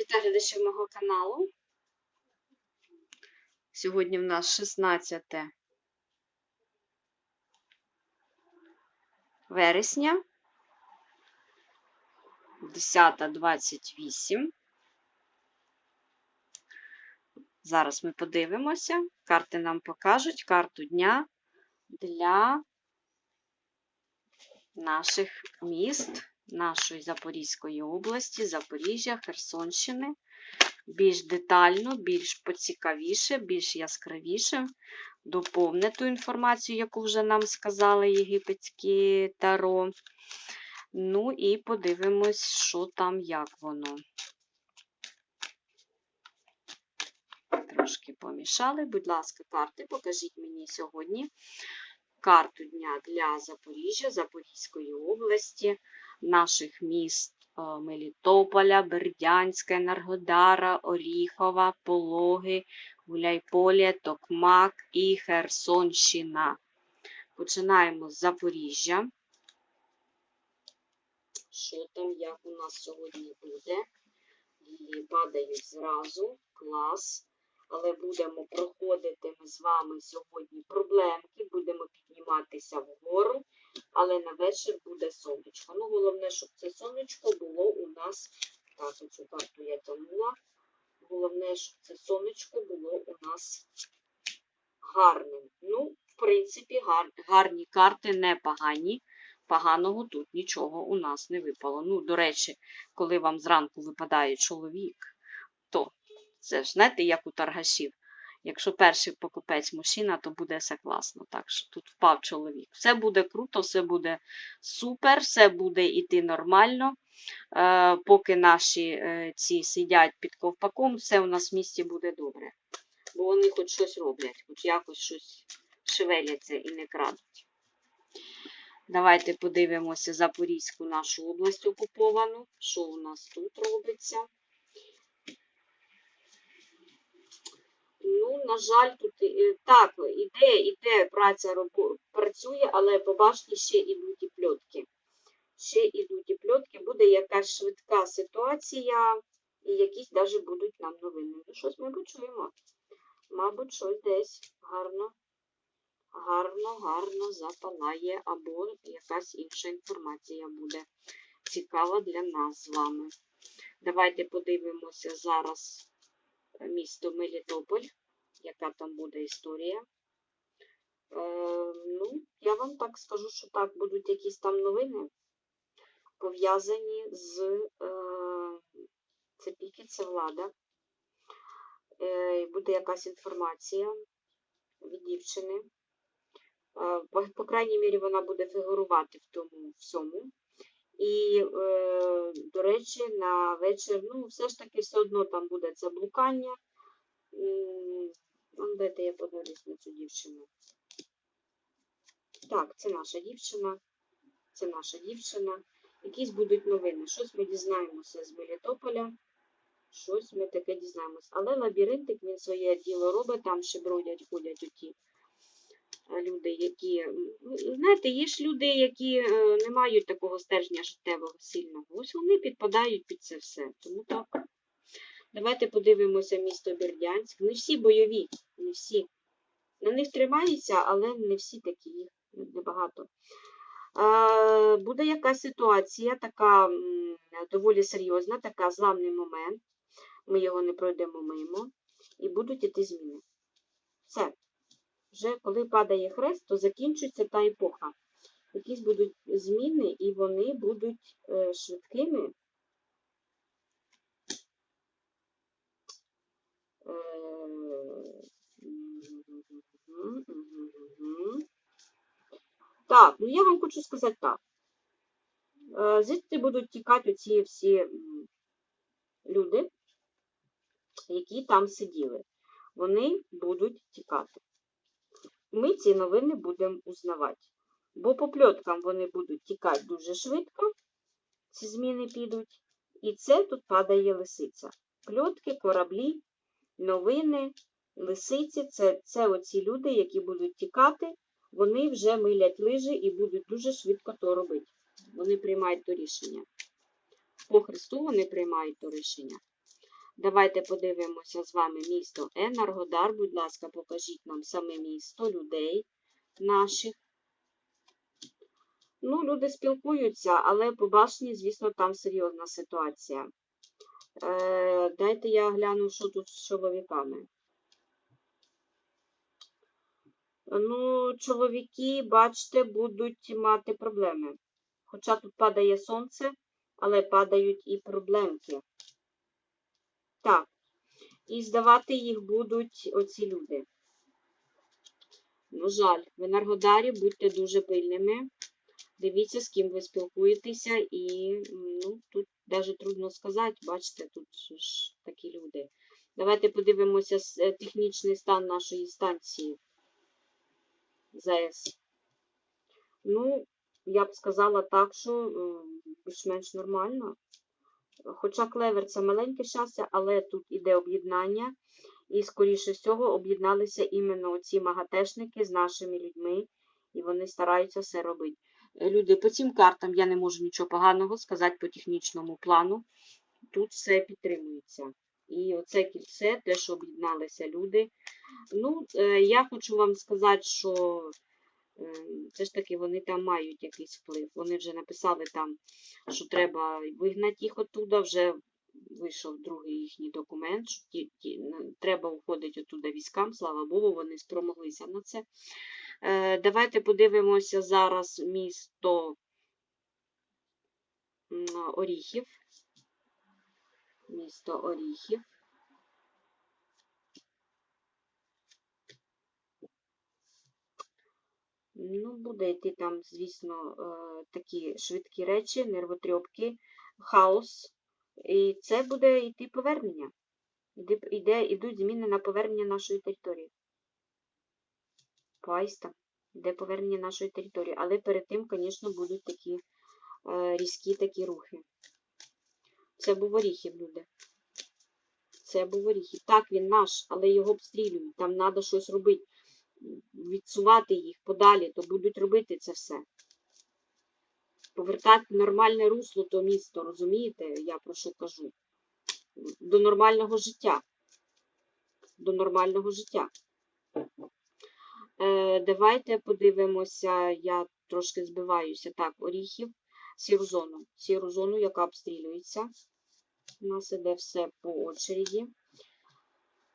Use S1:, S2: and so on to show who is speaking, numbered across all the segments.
S1: Вітаю глядачів мого каналу. Сьогодні в нас 16 вересня, 10.28. Зараз ми подивимося. Карти нам покажуть карту дня для наших міст нашої Запорізької області, Запоріжжя, Херсонщини. Більш детально, більш поцікавіше, більш яскравіше доповне ту інформацію, яку вже нам сказали єгипетські таро. Ну і подивимось, що там, як воно. Трошки помішали. Будь ласка, карти, покажіть мені сьогодні карту дня для Запоріжжя, Запорізької області, наших міст е, Мелітополя, Бердянська, Енергодара, Оріхова, Пологи, Гуляйполя, Токмак і Херсонщина. Починаємо з Запоріжжя. Що там, як у нас сьогодні буде? Лілії падають зразу, клас. Але будемо проходити ми з вами сьогодні проблемки, будемо підніматися вгору, але на вечір буде сонечко. Ну, головне, щоб це сонечко було у нас. Так, оцю карту я тягнула. Головне, щоб це сонечко було у нас гарним. Ну, в принципі, гар, гарні карти непогані. Поганого тут нічого у нас не випало. Ну, до речі, коли вам зранку випадає чоловік, то це ж знаєте, як у торгашів. Якщо перший покупець мужчина, то буде все класно. Так що тут впав чоловік. Все буде круто, все буде супер, все буде йти нормально. Е, поки наші е, ці сидять під ковпаком, все у нас в місті буде добре. Бо вони хоч щось роблять, хоч якось щось шевеляться і не крадуть. Давайте подивимося Запорізьку нашу область окуповану. Що у нас тут робиться? Ну, на жаль, тут е, так, іде, іде праця працює, але побачите, ще ідуть і пльотки. Ще ідуть і пльотки, буде якась швидка ситуація, і якісь навіть будуть нам новини. Ну, щось ми почуємо. Мабуть, щось десь гарно, гарно, гарно запалає, або якась інша інформація буде цікава для нас з вами. Давайте подивимося зараз місто Мелітополь, яка там буде історія. Е, ну, я вам так скажу, що так, будуть якісь там новини, пов'язані з е, це піки, це влада. Е, буде якась інформація від дівчини. Е, по, крайній мірі, вона буде фігурувати в тому всьому. І, е, до речі, на вечір, ну, все ж таки, все одно там буде це блукання. Ну, дайте я подивлюсь на цю дівчину. Так, це наша дівчина. Це наша дівчина. Якісь будуть новини. Щось ми дізнаємося з Мелітополя. Щось ми таке дізнаємося. Але лабіринтик він своє діло робить, там ще бродять, ходять оті люди, які. ну, Знаєте, є ж люди, які е, не мають такого стержня життєвого сильного. Ось вони підпадають під це все. Тому так. Давайте подивимося місто Бердянськ. Не всі бойові, не всі. На них тримаються, але не всі такі, їх небагато. Буде якась ситуація, така доволі серйозна, така зламний момент. Ми його не пройдемо мимо. І будуть іти зміни. Все. Вже коли падає хрест, то закінчується та епоха. Якісь будуть зміни, і вони будуть е, швидкими. Е. Так, ну я вам хочу сказати так. Е, Звідти будуть тікати оці всі люди, які там сиділи. Вони будуть тікати. Ми ці новини будемо узнавати. Бо по пльоткам вони будуть тікати дуже швидко, ці зміни підуть. І це тут падає лисиця. Пльотки, кораблі, новини, лисиці це, це оці люди, які будуть тікати, вони вже милять лижі і будуть дуже швидко то робити. Вони приймають то рішення. По Христу вони приймають то рішення. Давайте подивимося з вами місто Енергодар. Будь ласка, покажіть нам саме місто, людей наших. Ну, люди спілкуються, але по башні, звісно, там серйозна ситуація. Е, дайте я гляну, що тут з чоловіками. Ну, чоловіки, бачите, будуть мати проблеми. Хоча тут падає сонце, але падають і проблемки. Так. І здавати їх будуть оці люди. На жаль, в Енергодарі будьте дуже пильними. Дивіться, з ким ви спілкуєтеся, і ну, тут навіть трудно сказати, бачите, тут ж такі люди. Давайте подивимося е, технічний стан нашої станції ЗАЕС. Ну, я б сказала так, що е, більш-менш нормально. Хоча клевер це маленьке щастя, але тут іде об'єднання, і, скоріше всього, об'єдналися іменно ці магатешники з нашими людьми, і вони стараються все робити. Е, Люди, по цим картам я не можу нічого поганого сказати по технічному плану. Тут все підтримується. І оце кільце, те, що об'єдналися люди. Ну, е, я хочу вам сказати, що все ж таки вони там мають якийсь вплив. Вони вже написали там, що треба вигнати їх оттуда, вже вийшов другий їхній документ, що ті, ті, треба уходити оттуда військам, слава Богу, вони спромоглися на це. Е, давайте подивимося зараз місто Оріхів. Місто Оріхів. Ну, буде йти там, звісно, е, такі швидкі речі, нервотрьопки, хаос. І це буде йти повернення. Іде, іде, ідуть зміни на повернення нашої території. Пайста. Йде повернення нашої території. Але перед тим, звісно, будуть такі е, різкі такі рухи. Це був Оріхів, люди. Це був Оріхів. Так, він наш, але його обстрілюють. Там треба щось робити. Відсувати їх подалі, то будуть робити це все. Повертати нормальне русло то місто, розумієте, я про що кажу? До нормального життя. До нормального життя. Е, давайте подивимося, я трошки збиваюся. Так, оріхів, сіру зону. Сіру зону, яка обстрілюється. У нас іде все по очереді.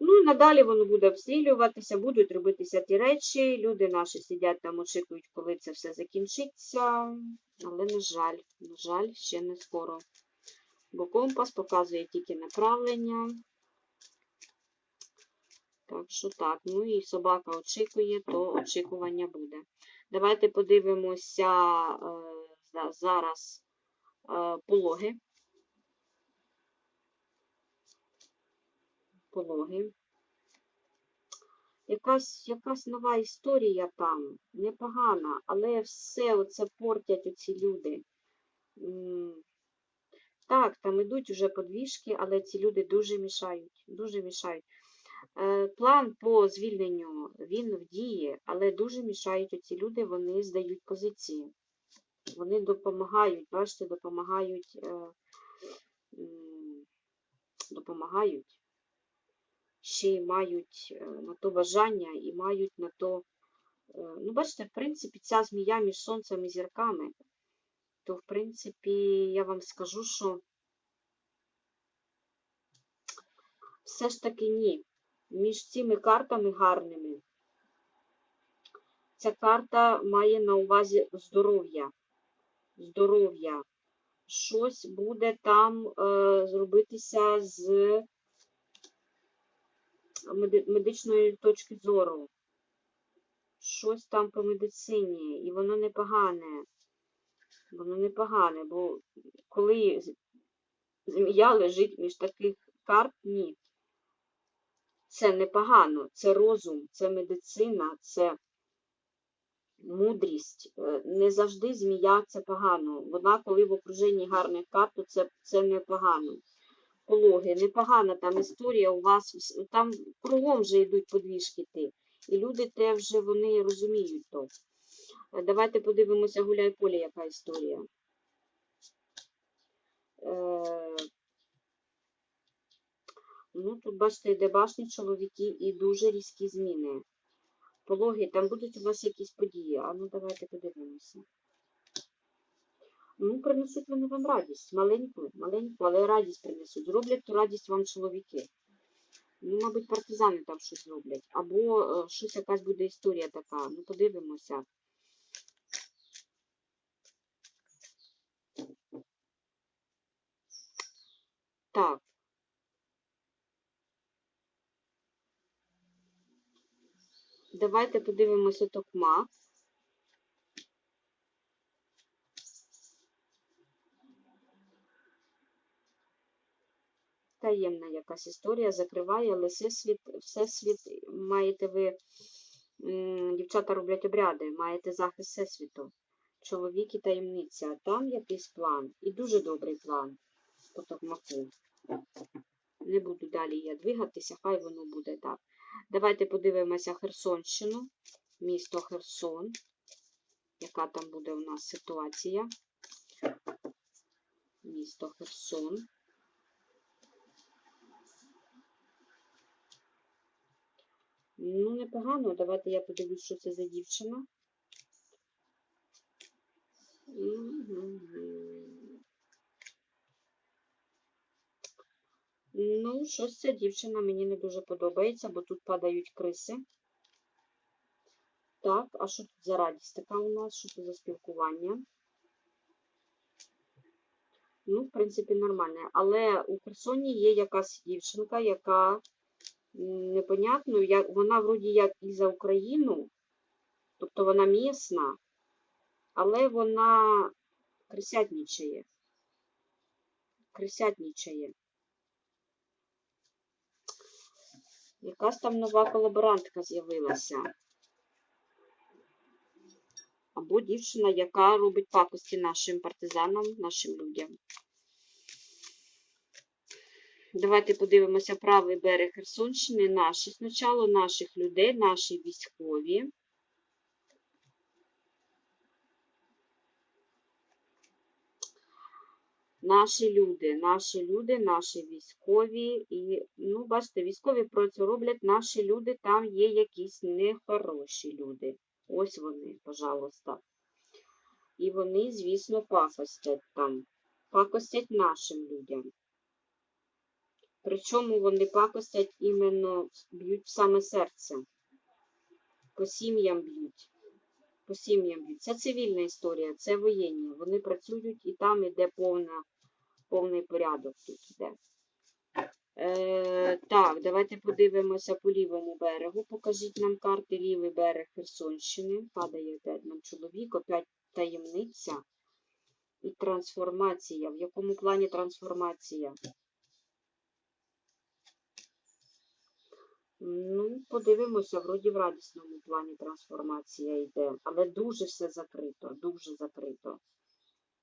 S1: Ну і надалі воно буде обстрілюватися, будуть робитися ті речі. Люди наші сидять там, очікують, коли це все закінчиться. Але, на жаль, на жаль, ще не скоро. Бо компас показує тільки направлення. Так що так. Ну і собака очікує, то очікування буде. Давайте подивимося е, зараз е, пологи. Пологи. Якась, якась нова історія там, непогана, але все оце портять оці люди. Так, там ідуть уже подвіжки, але ці люди дуже мішають, дуже мішають. Е, План по звільненню, він в дії, але дуже мішають оці люди, вони здають позиції. Вони допомагають, бачите, допомагають, е, допомагають ще й мають е, на то бажання і мають на то. е, Ну, бачите, в принципі, ця змія між сонцем і зірками, то, в принципі, я вам скажу, що все ж таки ні. Між цими картами гарними. Ця карта має на увазі здоров'я. Здоров'я. Щось буде там е, зробитися з меди- медичної точки зору. Щось там по медицині, і воно непогане. Воно непогане, бо коли змія лежить між таких карт, ні. Це непогано, це розум, це медицина, це мудрість. Е, Не завжди змія це погано. Вона, коли в окруженні гарних карт, то це, це непогано. Пологи, непогана там історія у вас, там кругом вже йдуть подвіжки ти. І люди те вже вони розуміють то. Е, Давайте подивимося гуляй поле, яка історія. Е, Ну, тут, бачите, йде башні чоловіки і дуже різкі зміни. Пологи, там будуть у вас якісь події. А ну давайте подивимося. Ну, принесуть вони вам радість. Маленьку, маленьку, але радість принесуть. Зроблять ту радість вам чоловіки. Ну, мабуть, партизани там щось зроблять. Або е, щось якась буде історія така. Ну, подивимося. Так. Давайте подивимося токмак. Таємна якась історія закриває, але всесвіт, всесвіт маєте ви, дівчата роблять обряди, маєте захист всесвіту. Чоловік і таємниця. Там якийсь план. І дуже добрий план по токмаку. Не буду далі я двигатися, хай воно буде так. Давайте подивимося Херсонщину, місто Херсон. Яка там буде у нас ситуація? Місто Херсон. Ну, непогано. Давайте я подивлюсь, що це за дівчина. Ну, щось ця дівчина мені не дуже подобається, бо тут падають криси. Так, а що тут за радість така у нас? Що це за спілкування? Ну, в принципі, нормальне. Але у Херсоні є якась дівчинка, яка м, непонятно, як вона вроді як і за Україну, тобто вона місна, але вона крисятнічає. Крисятнічає. Якась там нова колаборантка з'явилася. Або дівчина, яка робить пакості нашим партизанам, нашим людям. Давайте подивимося правий берег Херсонщини. Наші спочатку, наших людей, наші військові. Наші люди, наші люди, наші військові. І, ну, бачите, військові працю роблять, наші люди, там є якісь нехороші люди. Ось вони, пожалуйста. І вони, звісно, пакостять там. Пакостять нашим людям. Причому вони пакостять іменно, б'ють саме серце. По сім'ям б'ють. По сім'ям б'ють. Це цивільна історія, це воєнні. Вони працюють і там іде повна, повний порядок тут іде. Е, так, давайте подивимося по лівому берегу. Покажіть нам карти лівий берег Херсонщини. Падає опять нам чоловік, опять таємниця і трансформація. В якому плані трансформація? Ну, подивимося, вроді в радісному плані трансформація йде, але дуже все закрито, дуже закрито.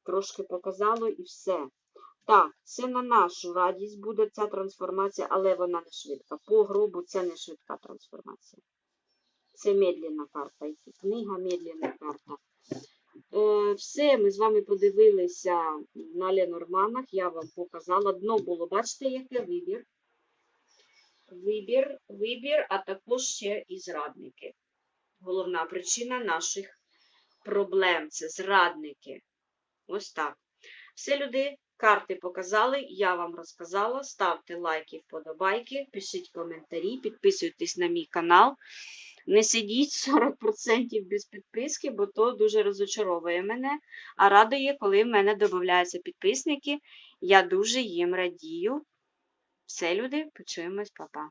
S1: Трошки показало і все. Так, це на нашу радість буде ця трансформація, але вона не швидка. По гробу це не швидка трансформація. Це медленна карта. Книга медленна карта. Е, все, ми з вами подивилися на Ленорманах. Я вам показала. Дно було, бачите, яке вибір? Вибір, вибір, а також ще і зрадники. Головна причина наших проблем це зрадники. Ось так. Все, люди, карти показали, я вам розказала. Ставте лайки, вподобайки, пишіть коментарі, підписуйтесь на мій канал. Не сидіть 40% без підписки, бо то дуже розочаровує мене. А радує, коли в мене додаються підписники. Я дуже їм радію. Все, люди, почуємось, па-па.